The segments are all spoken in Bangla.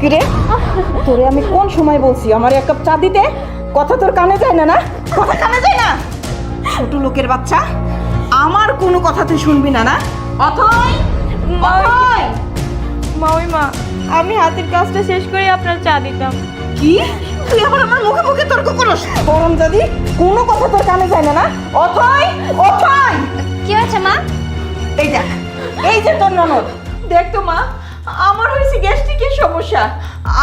কিরে তোরে আমি কোন সময় বলছি? আমার এক কাপ চা দিতে? কথা তোর কানে যায় না না? কথা কানে যায় না? ছোট লোকের বাচ্চা আমার কোনো কথা তুই শুনবি না না? অথয় অথয় মাওই মা আমি হাতের কাজটা শেষ করে আপনার চা দিতাম। কি? তুই আবার আমার মুখে মুখে তর্ক করস? গরম যদি কোনো কথা তোর কানে যায় না না? অথয় অথয় কি হয়েছে মা? এই দেখ এই যে তোর ননদ। দেখ তো মা আমার হয়েছে গ্যাস্ট্রিকের সমস্যা।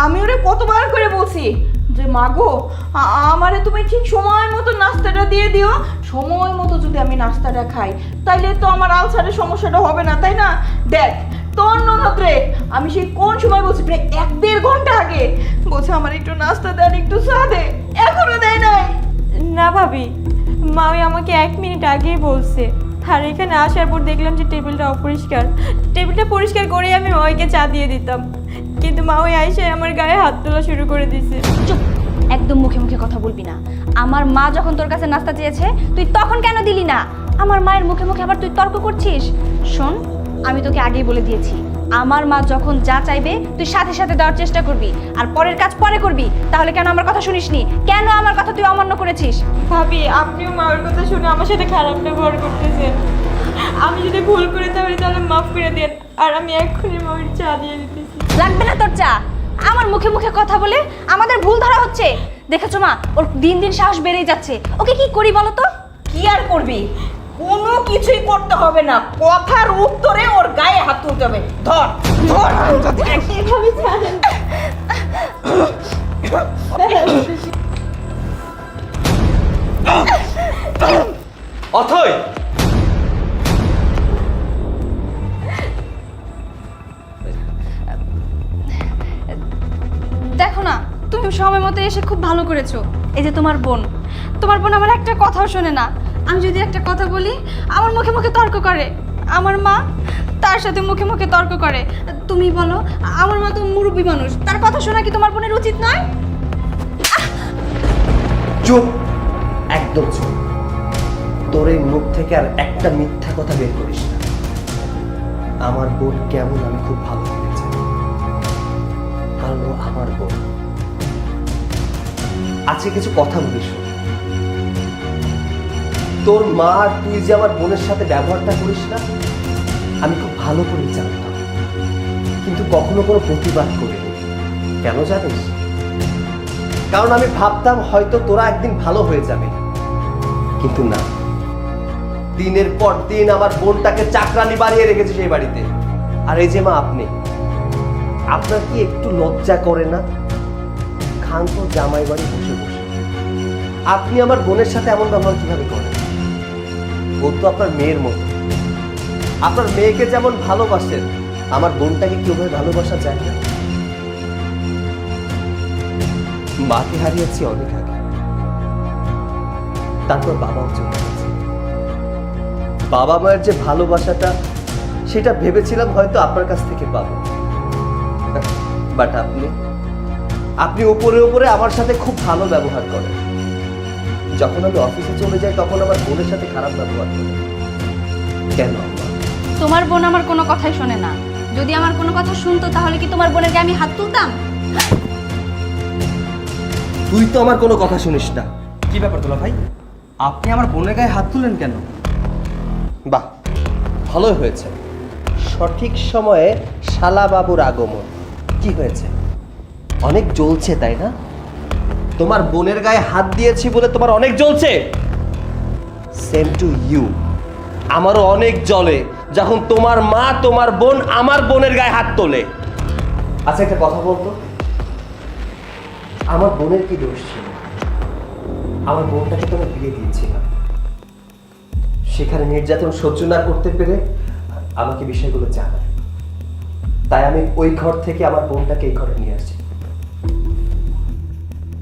আমি ওরে কতবার করে বলছি যে মাগো আমারে তুমি ঠিক সময় মতো নাস্তাটা দিয়ে দিও। সময় মতো যদি আমি নাস্তাটা খাই, তাইলে তো আমার আলসারের সমস্যাটা হবে না, তাই না? দেখ, তোর ননদ রে, আমি সেই কোন সময় বলছি? প্রায় এক দেড় ঘণ্টা আগে। বলছে, আমার একটু নাস্তা দেন, একটু চা দে। এখনও দেয় নাই। না ভাবি মাওই আমাকে এক মিনিট আগেই বলছে। আর এখানে আসার পর দেখলাম যে টেবিলটা অপরিষ্কার। টেবিলটা পরিষ্কার করেই আমি মাওইকে চা দিয়ে দিতাম। কিন্তু মাওই আইসে আমার গায়ে হাত তোলা শুরু করে দিছে। একদম মুখে মুখে কথা বলবি না। আমার মা যখন তোর কাছে নাস্তা চেয়েছে, তুই তখন কেন দিলি না? আমার মায়ের মুখে মুখে আবার তুই তর্ক করছিস? শোন, আমি তোকে আগেই বলে দিয়েছি, আমার মা যখন যা চাইবে, তুই সাথে সাথে দেওয়ার চেষ্টা করবি। আর পরের কাজ পরে করবি। তাহলে কেন আমার কথা শুনিসনি? কেন আমার কথা অমান্য করেছিস? ভাবি আপনিও মাওয়ের কথা শুনে আমার সাথে খারাপ ব্যবহার করতেছেন। আমি যদি ভুল করে তাহলে তাহলে মাফ করে দেন। আর আমি এক্ষুনি মাওয়ের চা দিয়ে দিতেছি। লাগবে না তোর চা। আমার মুখে মুখে কথা বলে আমাদের ভুল ধরা হচ্ছে। দেখেছ মা ওর দিন দিন সাহস বেড়েই যাচ্ছে। ওকে কি করি বলো তো? কি আর করবি? কোনো কিছুই করতে হবে না। কথার উত্তরে ওর গায়ে হাত তুলতে হবে। ধর ধর। অথয় দেখো না তুমি সময় মতো এসে খুব ভালো করেছ। এই যে তোমার বোন। তোমার বোন আমার একটা কথাও শোনে না। আমি যদি একটা কথা বলি আমার মুখে মুখে তর্ক করে। আমার মা তার সাথে মুখে মুখে তর্ক করে। তুমি বলো আমার মা তো মুরব্বী মানুষ। তার কথা শোনা কি তোমার বোনের উচিত নয়? চুপ। একদম চুপ। তোর এই মুখ থেকে আর একটা মিথ্যা কথা বের করিস না। আমার বোন কেমন আমি খুব ভালো করে কারণ ও আমার বোন। আজকে কিছু কথা বলিস তোর মা আর তুই যে আমার বোনের সাথে ব্যবহারটা করিস না, আমি খুব ভালো করে জানতাম। কিন্তু কখনো কোনো প্রতিবাদ করিনি। কেন জানিস? কারণ আমি ভাবতাম হয়তো তোরা একদিন ভালো হয়ে যাবে। কিন্তু না। দিনের পর দিন আমার বোনটাকে চাকরানি বানিয়ে রেখেছে সেই বাড়িতে। আর এই যে মা, আপনি? আপনার কি একটু লজ্জা করে না? খান তো জামাই বাড়ি বসে বসে। আপনি আমার বোনের সাথে এমন ব্যবহার কীভাবে করেন? ও তো আপনার মেয়ের মতো। আপনার মেয়েকে যেমন ভালোবাসেন, আমার বোনটাকে কীভাবে ভালোবাসা যায় না? মাকে হারিয়েছি অনেক আগে। তারপর বাবাও চলে গেছে। বাবা মায়ের যে ভালোবাসাটা সেটা ভেবেছিলাম হয়তো আপনার কাছ থেকে পাবো। বাট আপনি আপনি উপরে উপরে আমার সাথে খুব ভালো ব্যবহার করেন। যখন আমি অফিসে চলে যাই তখন আমার বোনের সাথে খারাপ ব্যবহার করেন কেন? তোমার বোন আমার কোনো কথাই শোনে না। যদি আমার কোনো কথা শুনতো তাহলে কি তোমার বোনের গায়ে আমি হাত তুলতাম? তুই তো আমার কোনো কথা শুনিস না। কি ব্যাপার তোলা ভাই? আপনি আমার বোনের গায়ে হাত তুলেন কেন? বাহ, ভালোই হয়েছে। সঠিক সময়ে শালা বাবুর আগমন, কি হয়েছে? অনেক জ্বলছে, তাই না? তোমার বোনের গায়ে হাত দিয়েছি বলে তোমার অনেক জ্বলছে? সেম টু ইউ আমারও অনেক জ্বলে, যখন তোমার মা, তোমার বোন আমার বোনের গায়ে হাত তোলে। আচ্ছা একটা কথা বলতো? আমার বোনের কি দোষ ছিল? আমার বোনটাকে তো আমি বিয়ে দিয়েছিলাম। সেখানে নির্যাতন সহ্য না করতে পেরে আমাকে বিষয়গুলো জানায়। তাই আমি ওই ঘর থেকে আমার বোনটাকে এই ঘরে নিয়ে আসছি।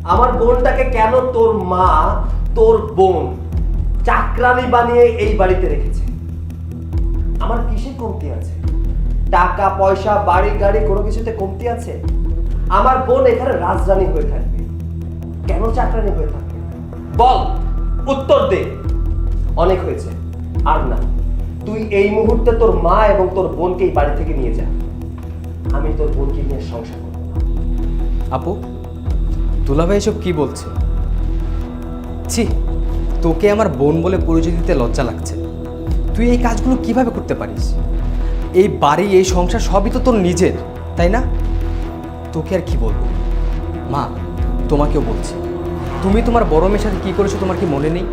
আমার বোনটাকে কেন তোর মা, তোর বোন চাকরানি বানিয়ে এই বাড়িতে রেখেছে? আমার কিসে কমতি আছে? টাকা, পয়সা, বাড়ি, গাড়ি, কোনো কিছুতে কমতি আছে? আমার বোন এখানে রাজধানী হয়ে থাকবে। কেন চাকরানি হয়ে থাকবে? বল, উত্তর দে। অনেক হয়েছে। আর না, তুই এই মুহূর্তে তোর মা এবং তোর বোনকে এই বাড়ি থেকে নিয়ে যা। আমি তোর বোনকে নিয়ে সংসার করব। আপু, দুলাভাই এসব কি বলছে? ছি, তোকে আমার বোন বলে পরিচয় দিতে লজ্জা লাগছে। তুই এই কাজগুলো কীভাবে করতে পারিস? এই বাড়ি, এই সংসার সবই তো তোর নিজের, তাই না? তোকে আর কি বলব? মা, তোমাকেও বলছি। তুমি তোমার বড় মেয়ের সাথে কী করেছ তোমার কি মনে নেই?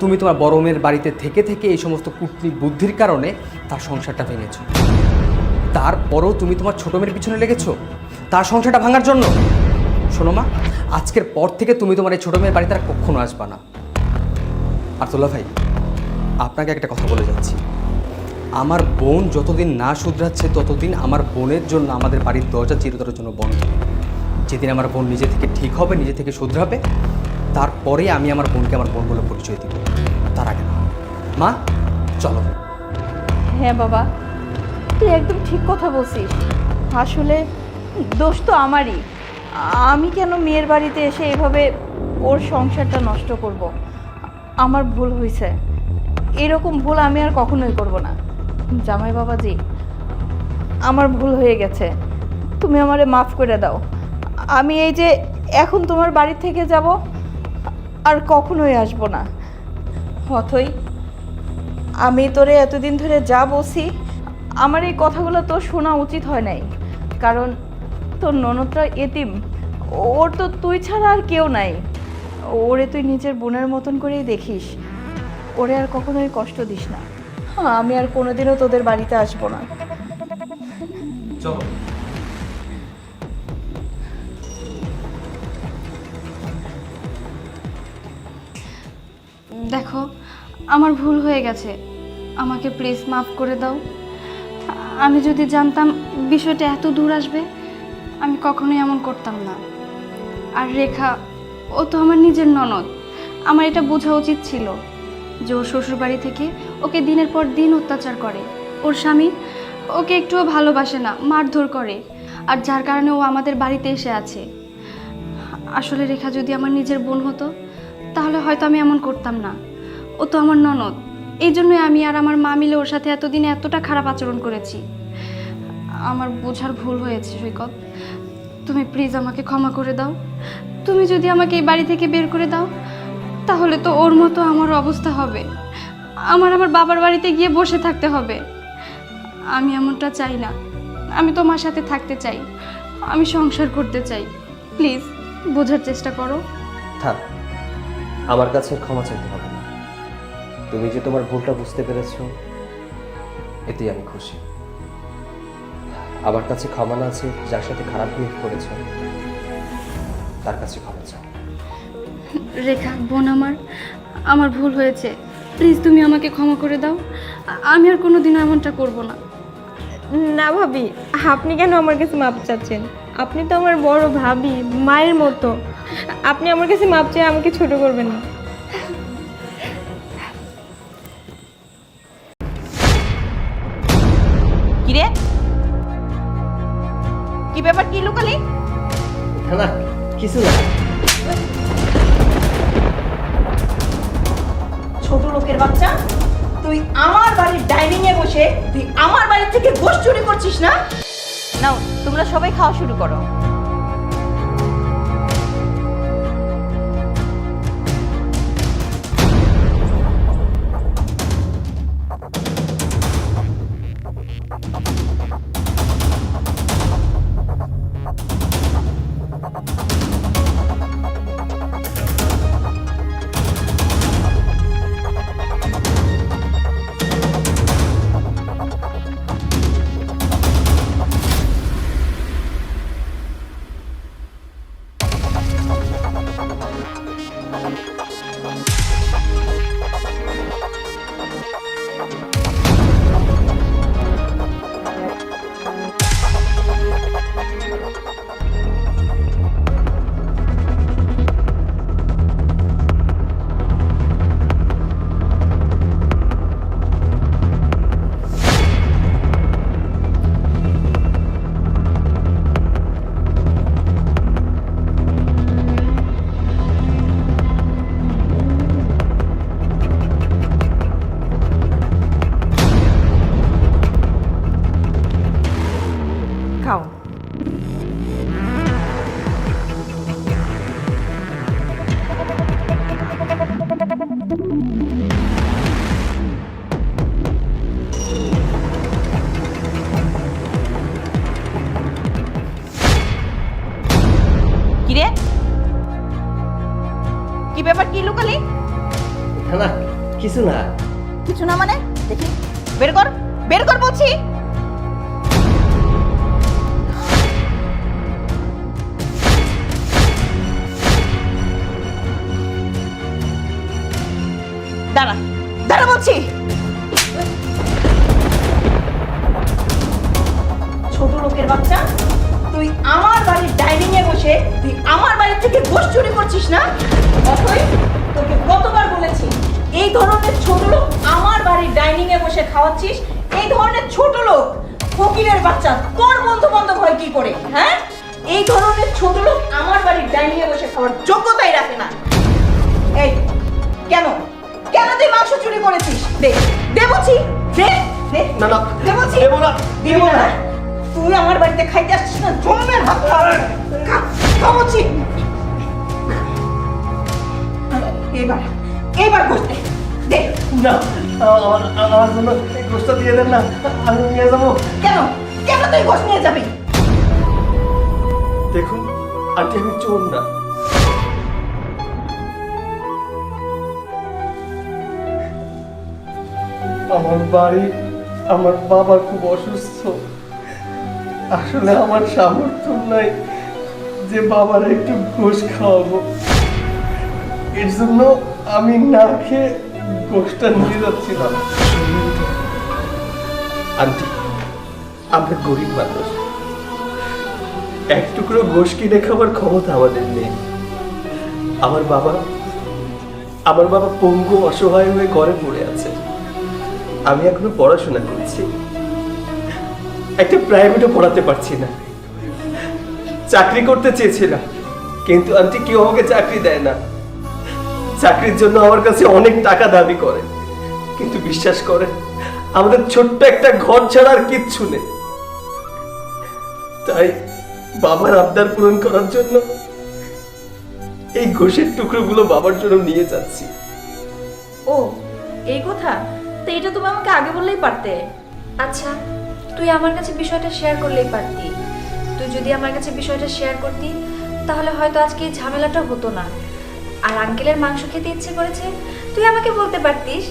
তুমি তোমার বড় মেয়ের বাড়িতে থেকে থেকে এই সমস্ত কূটনি বুদ্ধির কারণে তার সংসারটা ভেঙেছো। তারপরেও তুমি তোমার ছোট মেয়ের পিছনে লেগেছো? তার সংসারটা ভাঙার জন্য? শোনো মা, আজকের পর থেকে তুমি তোমার এই ছোট মেয়ের বাড়িতে আর কখনো আসবা না। আর তোলা ভাই, আপনাকে একটা কথা বলে যাচ্ছি। আমার বোন যতদিন না শুধরাচ্ছে, ততদিন আমার বোনের জন্য আমাদের বাড়ির দরজা চিরতরের জন্য বন্ধ। যেদিন আমার বোন নিজে থেকে ঠিক হবে, নিজে থেকে শুধরাবে তারপরে আমি আমার বোনকে আমার বোন বলে পরিচয় দিব। তার আগে না। মা, চলো। হ্যাঁ বাবা, তুই একদম ঠিক কথা বলছিস। আসলে দোষ তো আমারই। আমি কেন মেয়ের বাড়িতে এসে এভাবে ওর সংসারটা নষ্ট করব। আমার ভুল হয়েছে। এরকম ভুল আমি আর কখনোই করব না। জামাই বাবাজি, আমার ভুল হয়ে গেছে। তুমি আমারে মাফ করে দাও। আমি এই যে এখন তোমার বাড়ি থেকে যাব আর কখনোই আসব না। অথই আমি তোরে এতদিন ধরে যা বলছি, আমার এই কথাগুলো তো শোনা উচিত হয় নাই। কারণ তোর ননদটা এতিম, ওর তো তুই ছাড়া আর কেউ নাই। ওরে তুই নিজের বোনের মতন করেই দেখিস। ওরে আর কখনোই কষ্ট দিস না। আমি আর কোনোদিনও তোদের বাড়িতে আসব না। চলো। দেখো, আমার ভুল হয়ে গেছে। আমাকে প্লিজ মাফ করে দাও। আমি যদি জানতাম বিষয়টা এত দূর আসবে, আমি কখনোই এমন করতাম না। আর রেখা, ও তো আমার নিজের ননদ। আমার এটা বোঝা উচিত ছিল যে ওর শ্বশুরবাড়ি থেকে ওকে দিনের পর দিন অত্যাচার করে। ওর স্বামী ওকে একটুও ভালোবাসে না, মারধর করে। আর যার কারণে ও আমাদের বাড়িতে এসে আছে। আসলে রেখা যদি আমার নিজের বোন হতো তাহলে হয়তো আমি এমন করতাম না। ও তো আমার ননদ। এই জন্যই আমি আর আমার মা মিলে ওর সাথে এতদিনে এতটা খারাপ আচরণ করেছি। আমার বোঝার ভুল হয়েছে, সৈকত। তুমি প্লিজ আমাকে ক্ষমা করে দাও। তুমি যদি আমাকে এই বাড়ি থেকে বের করে দাও, তাহলে তো ওর মতো আমার অবস্থা হবে। আমার আমার বাবার বাড়িতে গিয়ে বসে থাকতে হবে। আমি এমনটা চাই না। আমি তোমার সাথে থাকতে চাই। আমি সংসার করতে চাই। প্লিজ, বোঝার চেষ্টা করো। থাক। আমার কাছে ক্ষমা চাইতে হবে না। তুমি যে তোমার ভুলটা বুঝতে পেরেছ এতেই আমি খুশি। আমার কাছে ক্ষমা না আছে যার সাথে খারাপ বিহেভ করেছ তার কাছে ক্ষমা চাও। রেখা বোন আমার আমার ভুল হয়েছে। প্লিজ তুমি আমাকে ক্ষমা করে দাও। আমি আর কোনো দিন এমনটা করব না। না ভাবি আপনি কেন আমার কাছে মাপ চাচ্ছেন? আপনি তো আমার বড় ভাবি মায়ের মতো। আপনি আমার কাছে মাপ চেয়ে আমাকে ছোট করবেন না। কিরে? কি ব্যাপার কি লুকালি? না কিছু না। ছোট লোকের বাচ্চা তুই আমার বাড়ির ডাইনিং এ বসে তুই আমার বাড়ি থেকে গোশ চুরি করছিস না? নাও তোমরা সবাই খাওয়া শুরু করো। ব্যাপার কি লুকালি? না কিছু না। কিছু না মানে? দেখি। বের কর বের কর বলছি। দাঁড়া দাঁড়া বলছি। ছোট লোকের বাচ্চা? তুই আমার বাড়ির ডাইনিং এ বসে তুই আমার বাড়ি থেকে গোশ চুরি করছিস না? অথই তোকে কতবার বলেছি এই ধরনের ছোট লোক আমার বাড়ির ডাইনিং এ বসে খাওয়াচ্ছিস এই ধরনের ছোট লোক ফকিরের বাচ্চা তোর বন্ধু বান্ধব হয় কি করে হ্যাঁ? এই ধরনের ছোট লোক আমার বাড়ির ডাইনিং এ বসে খাওয়ার যোগ্যতাই রাখে না। এই কেন? কেন তুই মাংস চুরি করেছিস? দেখ দে বলছি দে দে না না দে বলছি দেবো না। দিব না। তুই আমার বাড়িতে খাইতে আসছিস না? জন্মের ভাত খাওয়াচ্ছি এবার এবার দে। না আমার আমার জন্য এই দিয়ে দেন না আমি নিয়ে যাব। কেন? কেন তুই গোস নিয়ে যাবি? দেখুন আন্টি আমি চোর না। আমার বাড়ি আমার বাবা খুব অসুস্থ। আসলে আমার সামর্থ্য নাই যে বাবার একটু ঘুষ খাওয়াবো। এর জন্য আমি না খেয়ে গোষ্ঠটা নিয়ে যাচ্ছিলাম। আন্টি, আমরা গরিব মানুষ। এক টুকরো গোশ কিনে খাবার ক্ষমতা আমাদের নেই। আমার বাবা আমার বাবা পঙ্গু অসহায় হয়ে ঘরে পড়ে আছে। আমি এখনও পড়াশোনা করছি। একটা প্রাইভেটও পড়াতে পারছি না। চাকরি করতে চেয়েছিলাম কিন্তু আন্টি কেউ আমাকে চাকরি দেয় না। চাকরির জন্য আমার কাছে অনেক টাকা দাবি করে। কিন্তু বিশ্বাস করেন আমাদের ছোট্ট একটা ঘর ছাড়া আর কিচ্ছু নেই। তাই বাবার আবদার পূরণ করার জন্য এই ঘষের টুকরোগুলো বাবার জন্য নিয়ে যাচ্ছি। ও এই কথা? তো এটা তুমি আমাকে আগে বললেই পারতে। আচ্ছা। তুই আমার কাছে বিষয়টা শেয়ার করলেই পারতি। তুই যদি আমার কাছে বিষয়টা শেয়ার করতি, তাহলে হয়তো আজকে এই ঝামেলাটা হতো না। আর আঙ্কেলের মাংস খেতে ইচ্ছে করেছে, তুই আমাকে বলতে পারতিস।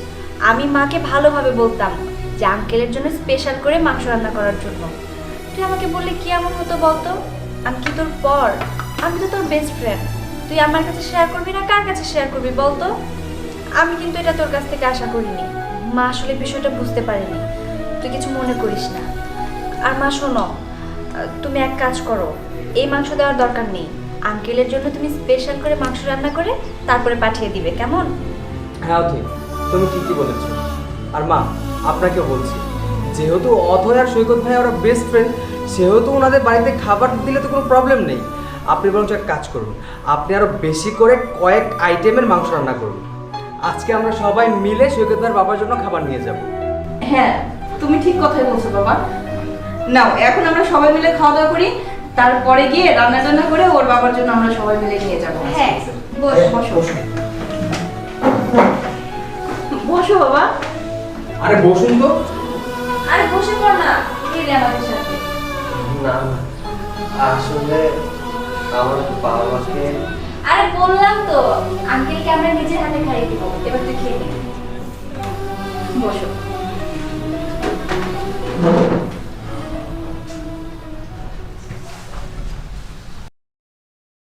আমি মাকে ভালোভাবে বলতাম যে আঙ্কেলের জন্য স্পেশাল করে মাংস রান্না করার জন্য। তুই আমাকে বললে, কি এমন হতো বলতো? আমি কি তোর পর আমি তো তোর বেস্ট ফ্রেন্ড তুই আমার কাছে শেয়ার করবি না কার কাছে শেয়ার করবি বলতো? আমি কিন্তু এটা তোর কাছ থেকে আশা করিনি। মা আসলে বিষয়টা বুঝতে পারেনি। তুই কিছু মনে করিস না। আর মা শোনো। তুমি এক কাজ করো এই মাংস দেওয়ার দরকার নেই। আঙ্কেলের জন্য তুমি স্পেশাল করে মাংস রান্না করে তারপরে পাঠিয়ে দিবে কেমন? হ্যাঁ অথই তুমি ঠিকই বলেছ। আর মা আপনাকে বলছি যেহেতু অথয় আর সৈকত ভাই ওরা বেস্ট ফ্রেন্ড সেহেতু ওনাদের বাড়িতে খাবার দিলে তো কোনো প্রবলেম নেই। আপনি বরঞ্চ এক কাজ করুন আপনি আরও বেশি করে কয়েক আইটেমের মাংস রান্না করুন। আজকে আমরা সবাই মিলে সৈকত ভাইয়ের বাবার জন্য খাবার নিয়ে যাব। হ্যাঁ তুমি ঠিক কথাই বলছো বাবা। নাও এখন আমরা সবাই মিলে খাওয়া দাওয়া করি তারপরে গিয়ে রান্না টান্না করে ওর বাবার জন্য আমরা সবাই মিলে নিয়ে যাব। হ্যাঁ বস বসো। বসো। বাবা। আরে বসুন তো। আরে বসে পড় না খেয়ে আমাদের সাথে। না না। আসলে আমার বাবাকে আরে বললাম তো আঙ্কেলকে আমরা নিজের হাতে খাইয়ে দিব এবার তুই খেয়ে নে। বসো।